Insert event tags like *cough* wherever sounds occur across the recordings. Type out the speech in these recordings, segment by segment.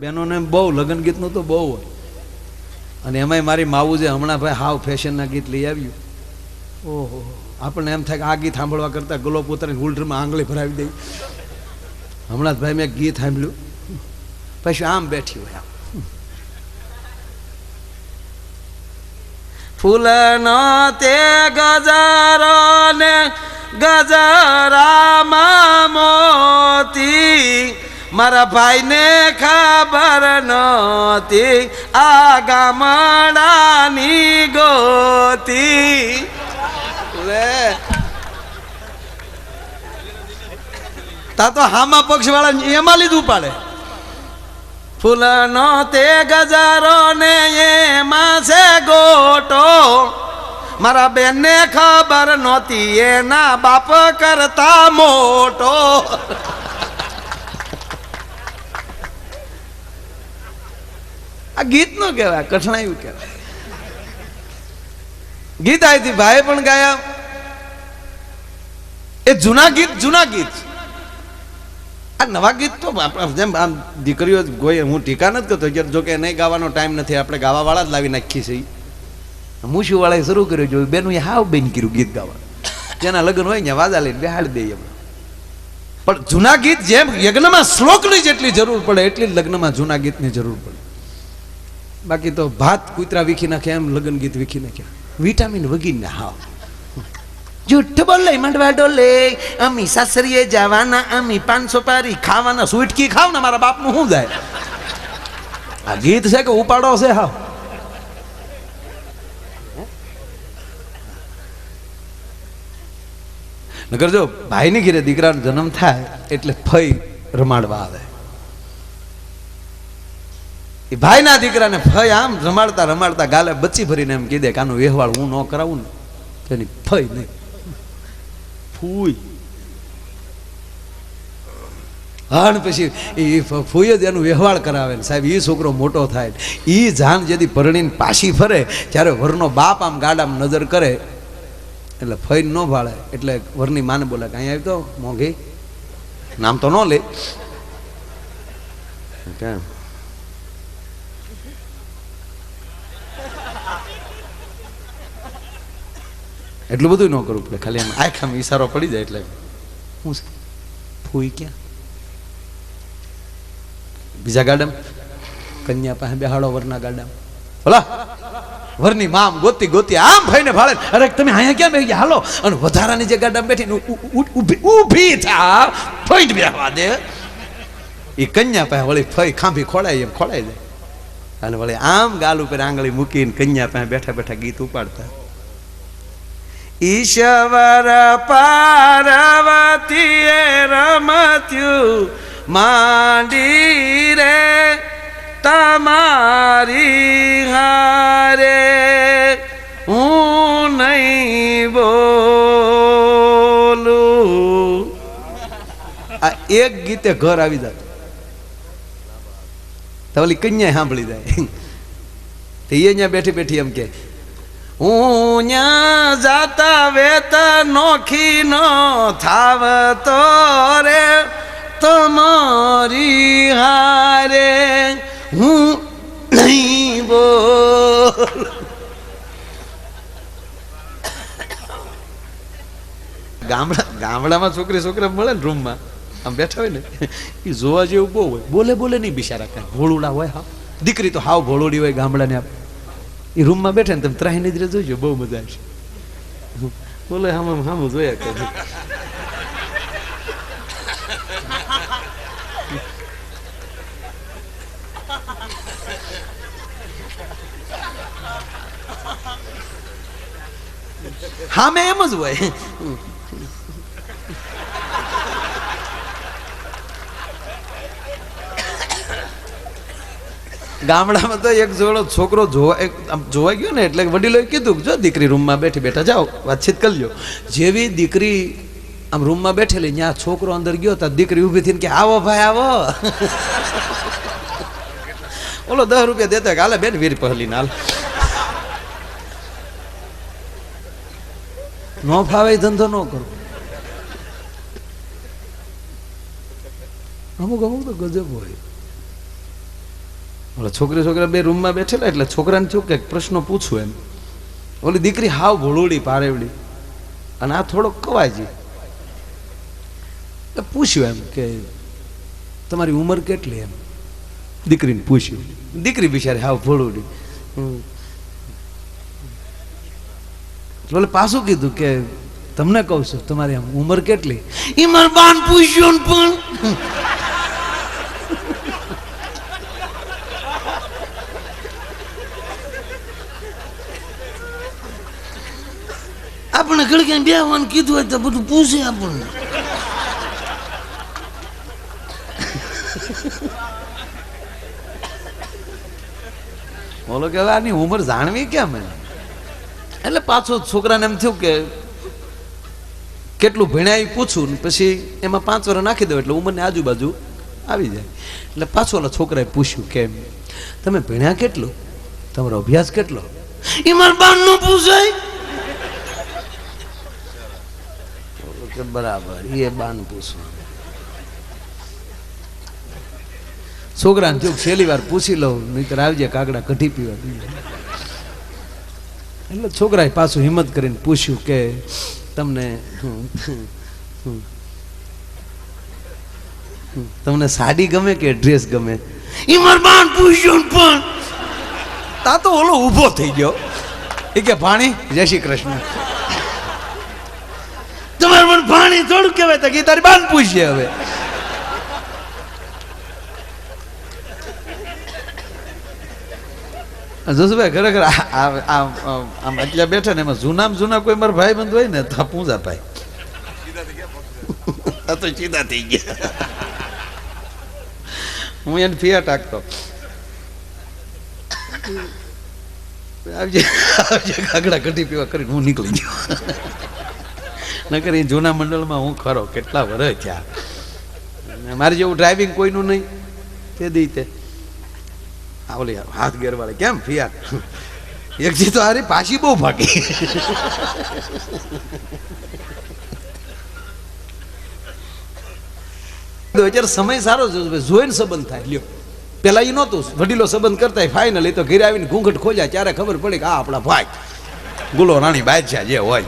બહેનોને બહુ લગ્ન ગીતનું તો બહુ હોય. અને એમાંય મારી માવું છે હમણાં ભાઈ હાવ ફેશનના ગીત લઈ આવ્યું. ઓહો. આપણને એમ થાય કે આ ગીત સાંભળવા કરતાં ગલો પોતાની હુલરમાં આંગળી ભરાવી દઈ. હમણાં જ ભાઈ મેં ગીત સાંભળ્યું. પછી આમ બેઠી હોય આમ. ફૂલનો તે ગજારો ને ગજરામાં મોતી મારા ભાઈને ખબર નહોતી. આ ગામડાની ગોતી. લે. તા તો હામા પક્ષ વાળા એમાં લીધું પાડે. ફૂલનો તે ગજારો ને એમાં છે ગોટો. મારા બેનને ખબર નહોતી, એના બાપ કરતા મોટો. આ ગીત નો કહેવાય કઠણાયું કહેવાય. ગીત આવી ભાઈ પણ ગાયા. એ જૂના ગીત જૂના ગીત. આ નવા ગીત તો જેમ આમ દીકરીઓ કોઈ હું ટીકા નથી કરતો. કે જો કે નહીં ગાવાનો ટાઈમ નથી, આપણે ગાવાવાળા જ લાવી નાખી છે મૂછીવાળાએ શરૂ કર્યું જોયું બેનું હાવ બેન કર્યું ગીત ગાવા. જેના લગ્ન હોય ને વાદા લઈને બેહાડી દઈએ એમ પણ જૂના ગીત જેમ યજ્ઞમાં શ્લોકની જેટલી જરૂર પડે, એટલી જ લગ્નમાં જૂના ગીતની જરૂર પડે. બાકી તો ભાત કૂતરા વીખી નાખે, એમ લગ્ન ગીત વીખી નાખ્યા. વિટામિન વગીને હાવ. જુઠ્ઠ બોલે મંડવા ડોલે, અમી સાસરીએ જવાના, અમી પાંચસો પારી ખાવાના સુટકી ખાવ ને મારા બાપનું શું જાય? આ ગીત છે કે ઉપાડો છે હાવ? નગર જો ભાઈની ઘીરે દીકરાનો જન્મ થાય એટલે ફઈ રમાડવા આવે. એ ભાઈના દીકરાને ફઈ આમ રમાડતા રમાડતા ગાલે બચ્ચી ભરીને એમ કીધે કે આનો વ્યવહાર હું ન કરાવું ને તેની ફઈ નહીં. ફૂઈ. હા ને પછી એ ફૂય જ એનું વ્યવહાર કરાવે ને. સાહેબ એ છોકરો મોટો થાય એ જાન જેથી પરણીને પાછી ફરે જ્યારે વરનો બાપ આમ ગાડામાં નજર કરે, એટલે ફઈ ન ભાળે. એટલે વરની માને બોલે કે અહીંયા આવી તો મોંઘી. નામ તો ન લે. કેમ એટલું બધું ન કરવું પડે ખાલી એમ આખામાં ઈશારો પડી જાય એટલે. હું ફૂઈ ક્યાં? બીજા ગાડમ? કન્યા પાસે બેહાડો વરના ગાડમ. બોલા વરની મામ ગોતી ગોતી આમ ભાઈને ભાળે. અરે તમે અહીંયા ક્યાં બેસી હાલો. અને વધારાની જે ગાડામાં બેઠી ઊભી ઊભી થા. ફોઈટ બેહવા દે. એ કન્યા પાસે વળી ફઈ ખાંભી ખોળાય એમ ખોડાઈ દે અને વળી આમ ગાલ ઉપર આંગળી મૂકીને કન્યા પાસે બેઠા બેઠા ગીત ઉપાડતા. ઈશ્વર પાર્વતીએ રમત્યું, માંડી રે તમારી હારે. હું નહીં બોલું. આ એક ગીતે ઘર આવી જાય. તો ઓલી કન્યા સાંભળી જાય. તો અહીંયા બેઠી બેઠી એમ કે હું જાતા વેતા નોખી નો થાવ તો રે. તમારી હારે હું નહીં બોલ. ગામડા, ગામડામાં છોકરી છોકરા મળે ને રૂમમાં, આમ બેઠા હોય ને, એ જોવા જેવું બહુ હોય. બોલે બોલે નહીં બિચારા કાંઈ, ભોળુડા હોય, હા. દીકરી તો હાવ ભોળુડી હોય ગામડાને આપ એ રૂમમાં બેઠે ને તમે ત્રાહી નજરે જોજો, બહુ મજા આવશે. બોલે આમ આમ જોયા કરે. હામે એમ જ હોય. ગામડામાં તો એક જોડો છોકરો જોવા એક જોવા ગયો ને એટલે વડીલોએ કીધું જો દીકરી રૂમમાં બેઠી બેઠા જાઓ, વાતચીત કરી જેવી દીકરી આમ રૂમમાં બેઠેલી, ત્યાં છોકરો અંદર ગયો ત્યાં દીકરી ઊભી થઈને કે, આવો ભાઈ, આવો. *laughs* ઓલો દસ રૂપિયા દેતો કે, હાલે બેન, વીર પહેલી હાલ. *laughs* નો ફાવે ધંધો ન કરો અમુક અમુક તો ગજબ હોય. ઓલા છોકરી છોકરા બે રૂમમાં બેઠેલા એટલે છોકરાને થયું કે પ્રશ્નો પૂછું એમ. ઓલી દીકરી હાવ ભોળુડી, પારેવડી. અને આ થોડોક કવાજી એટલે પૂછ્યું એમ કે તમારી ઉંમર કેટલી એમ? દીકરીને પૂછ્યું. દીકરી બિચારી હાવ ભોળુડી. ઓલે પાછું કીધું કે તમને કહું છું, તમારી આમ ઉંમર કેટલી? ઈમર બાન પૂછ્યું પણ આપણે ઘડી બે વાનું કીધું હોય તો બધું પૂછે આપણને. બોલો કે આની ઉંમર જાણવી કેમ એટલે પાછો છોકરાને એમ થયું કે કેટલું ભણ્યા એ પૂછું ને પછી એમાં પાંચ વર્ષ નાખી દો એટલે ઉંમરની આજુબાજુ આવી જાય. એટલે પાછો ઓલા છોકરાએ પૂછ્યું કેમ તમે ભણ્યા કેટલું? તમારો અભ્યાસ કેટલો? એ મારા બાનનું પૂછાય બોલો કે બરાબર એ બાન પૂછવાનું. છોકરાને જો છેલ્લી વાર પૂછી લઉં, નહીતર આવજે કાગડા કઢી પીવા એટલે છોકરાએ પાછું હિંમત કરીને પૂછ્યું કે તમને તમને સાડી ગમે કે ડ્રેસ ગમે? ઇમરબાન માર પૂછ્યું પણ. તા તો ઓલો ઊભો થઈ ગયો. એ કે, ભાણી, જય શ્રી કૃષ્ણ. તમારે થોડું કહેવાય તો ગીતારી બાન પૂછીએ હવે. જસુભાઈ ખરેખર આમ એટલા બેઠા ને એમાં જૂનામ જૂના કોઈ મારા ભાઈ બંધ હોય ને તો પૂંજા ભાઈ. આ તો સીધા થઈ ગયા. હું એને ફિયા ટાકતો. આવજે આવજે કાગડા કઢી પીવા કરીને હું નીકળી ગયો. નકર એ જૂના મંડળમાં હું ખરો, કેટલા વર્ષ થયા. મારી જેવું ડ્રાઇવિંગ કોઈનું નહીં. તે દી તે. આ ઓલી હાથ ગેરવાળે કેમ ફિયાટ એકજી તો અરે પાછી બહુ ફાકી અત્યારે સમય સારો છે જોઈને સંબંધ થાય. લ્યો. પેલા એ નહોતું. વડીલો સંબંધ કરતા ફાઇનલ એ તો ઘરે આવીને ઘૂંઘટ ખોજા ત્યારે ખબર પડી કે આ આપણા ભાઈ. ગુલો રાણી બાદશાહ જે હોય.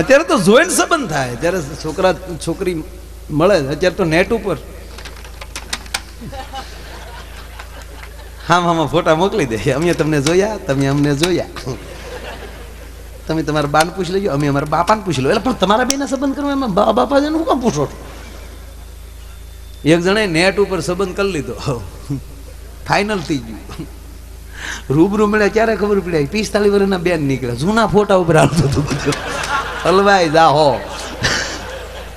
અત્યારે તો જોઈન્ટ સંબંધ થાય. ત્યારે છોકરા, છોકરી મળે અત્યારે તો નેટ ઉપર. હા મામા ફોટા મોકલી દે. અમે તમને જોયા, તમે અમને જોયા. તમે તમારા બાન પૂછી લેજો, અમે અમારા બાપાને પૂછી લો એટલે પણ તમારા બેના સંબંધ કરવા એમાં બા બાપા છે હું કામ પૂછો? એક જણે નેટ ઉપર સંબંધ કરી લીધો. ફાઇનલ થઈ ગયું. રૂબરૂ મળ્યા ત્યારે ખબર પડી? પિસ્તાલીસ વર્ષના બેન નીકળ્યા. જૂના ફોટા ઉપર આવતું હતું બધું. હલવાઈ જા હો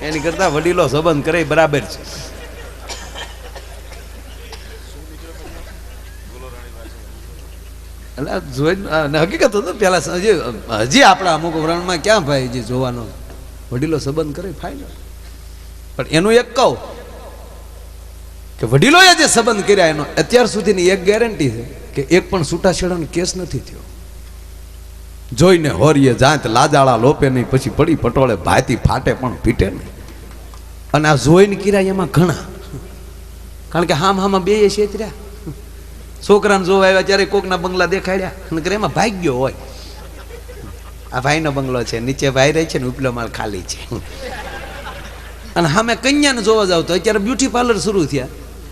એની કરતા વડીલો સંબંધ કરે બરાબર છે. હકીકત હતો પેલા હજી હજી આપણા અમુક વરણમાં ક્યાં ભાઈ જે જોવાનો વડીલો સંબંધ કરે ફાઇનલ પણ એનું એક કહું કે વડીલોએ જે સંબંધ કર્યા એનો, અત્યાર સુધીની એક ગેરંટી છે કે એક પણ છૂટાછેડાનો કેસ નથી થયો. જોઈને હોરીએ જાત લાજાળા લોપે નહીં, પછી પડી પટોળે, ભાતી ફાટે પણ પીટે નહીં. અને આ જોઈને કિરાય એમાં ઘણા. કારણ કે હામ હામાં બે છેતર્યા છોકરાને જોવા આવ્યા ત્યારે કોકના બંગલા દેખાડ્યા. અને એમાં ભાગ્યો હોય. આ ભાઈનો બંગલો છે, નીચે ભાઈ રહે છે ને ઉપલો માલ ખાલી છે. અને સામે કન્યાને જોવા જાવ તો અત્યારે બ્યુટી પાર્લર શરૂ થયા.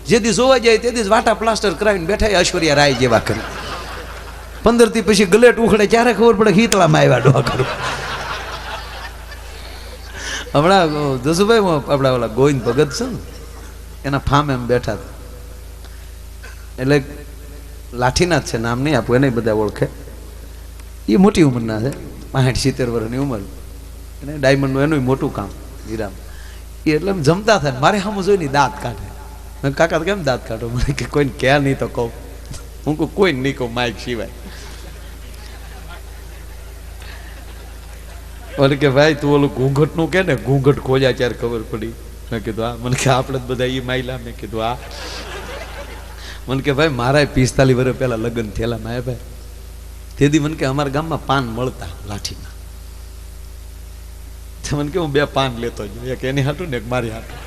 જે દી જોવા જાય તે જ વાટા પ્લાસ્ટર કરાવીને બેઠા ઐશ્વર્યા રાય જેવા કરી પંદરથી પછી ગલેટ ઉખડે, ક્યારે ખબર પડે હિતળામાં આવ્યા ડોહા કરું હમણાં જસુભાઈ આપણા ઓલા ગોવિંદ ભગત છે ને, એના ફાર્મ એમ બેઠા એટલે લાઠીનાથ છે, નામ નહીં આપું, એને બધા ઓળખે. એ મોટી ઉંમરના છે પાંઠ સિત્તેર વર્ષની ઉંમર. એને ડાયમંડનું એનું મોટું કામ, હીરામ. એ એટલે એમ જમતા થાય, મારે સામે જોઈને દાંત કાઢે. કાકા કેમ દાંત કાઢો? મને કે, કોઈને ક્યાં નહીં તો કહું. હું કહું કોઈ નહીં કહું માઇક સિવાય. ઓલે કે, ભાઈ, તું ઓલું ઘૂંઘટનું કે ને? ઘૂંઘટ ખોલ્યા ત્યારે ખબર પડી. મેં કીધું આ મને કે, આપણે બધા એ માયલા. મેં કીધું આ મને કે, ભાઈ મારા પિસ્તાલીસ વર્ષ પહેલાં લગ્ન થયેલા માયા ભાઈ. તેથી મને કે, અમારા ગામમાં પાન મળતા લાઠીમાં. મને કે, હું બે પાન લેતો જ એક એની હાટું ને એક મારી હાટું.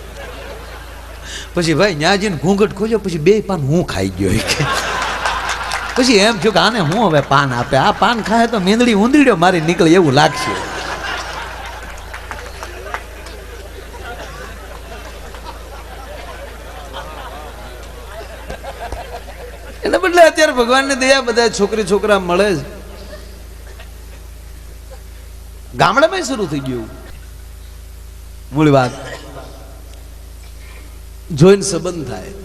પછી, ભાઈ ન્યા જઈને ઘૂંઘટ ખોલ્યો, પછી બે પાન હું ખાઈ ગયો. કે પછી એમ થયું કે આને હું હવે પાન આપે? આ પાન ખાય તો મીંદડી ઊંધડીઓ મારી નીકળે એવું લાગશે. એને બદલે અત્યારે ભગવાનની દયા બધા છોકરી છોકરા મળે જ. ગામડામાં શરૂ થઈ ગયું. મૂળ વાત. જોઈને સંબંધ થાય.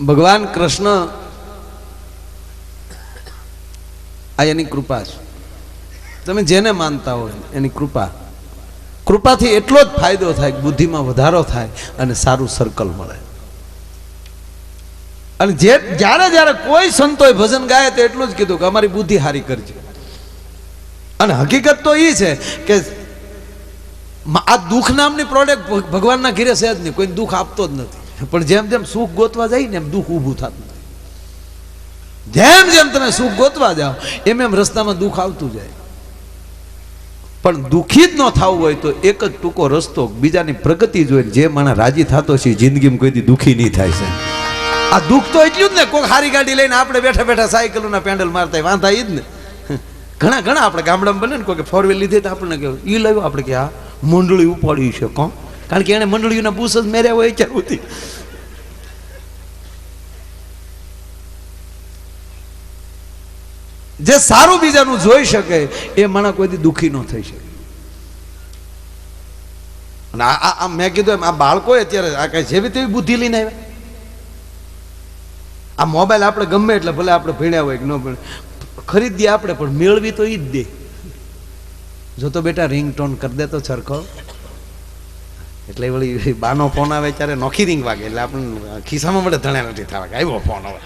ભગવાન કૃષ્ણ આ એની કૃપા છે. તમે જેને માનતા હોય એની કૃપા. કૃપાથી એટલો જ ફાયદો થાય બુદ્ધિમાં વધારો થાય અને સારું સર્કલ મળે. અને જે જ્યારે જ્યારે કોઈ સંતોએ ભજન ગાય તો એટલું જ કીધું કે અમારી બુદ્ધિ હારી કરજે. અને હકીકત તો એ છે કે આ દુઃખ નામની પ્રોડક્ટ ભગવાનના ઘીરે છે જ નહીં. કોઈ દુઃખ આપતો જ નથી. પણ જેમ જેમ સુખ ગોતવા જાય ને એમ દુઃખ ઊભું થતું જેમ જેમ તમે સુખ ગોતવા જાઓ, એમ એમ રસ્તામાં દુઃખ આવતું જાય. પણ દુઃખી જ ન થવું હોય તો એક જ ટૂંકો રસ્તો બીજાની પ્રગતિ જોઈને જે માણસ રાજી થતો છે જિંદગીમાં કોઈ દી દુઃખી નહીં થાય છે આ દુઃખ તો એટલું જ ને કોઈ હારી ગાડી લઈને આપણે બેઠા બેઠા સાયકલોના પેન્ડલ મારતા વાંધા એ જ ને. ઘણા ઘણા આપણે ગામડામાં બને ને કોઈ ફોર વ્હીલ લીધી તો આપણને કહ્યું એ લાવ્યું, આપણે કે આ મંડળી ઉપાડી છે, કોણ? કારણ કે એને મંડળીઓના બૂસ જ મેર્યા હોય ક્યાં સુધી? જે સારું બીજાનું જોઈ શકે, એ માણસ કોઈથી દુઃખી ન થઈ શકે. અને આ મેં કીધું એમ, આ બાળકો અત્યારે આ કઈ જેવી તેવી બુદ્ધિ લઈને આવ્યા? આ મોબાઈલ આપણે ગમે એટલે ભલે આપણે ભણ્યા હોય કે ન ભણે ખરીદીએ આપણે, પણ મેળવી તો ઈ જ દે. જો તો બેટા રિંગટોન કરી દે તો સરખો. એટલે વળી બાનો ફોન આવે ત્યારે નોખી રિંગ વાગે. એટલે આપણને ખિસ્સામાં મળે ધણ્યા નથી થવા કે આવ્યો ફોન હવે.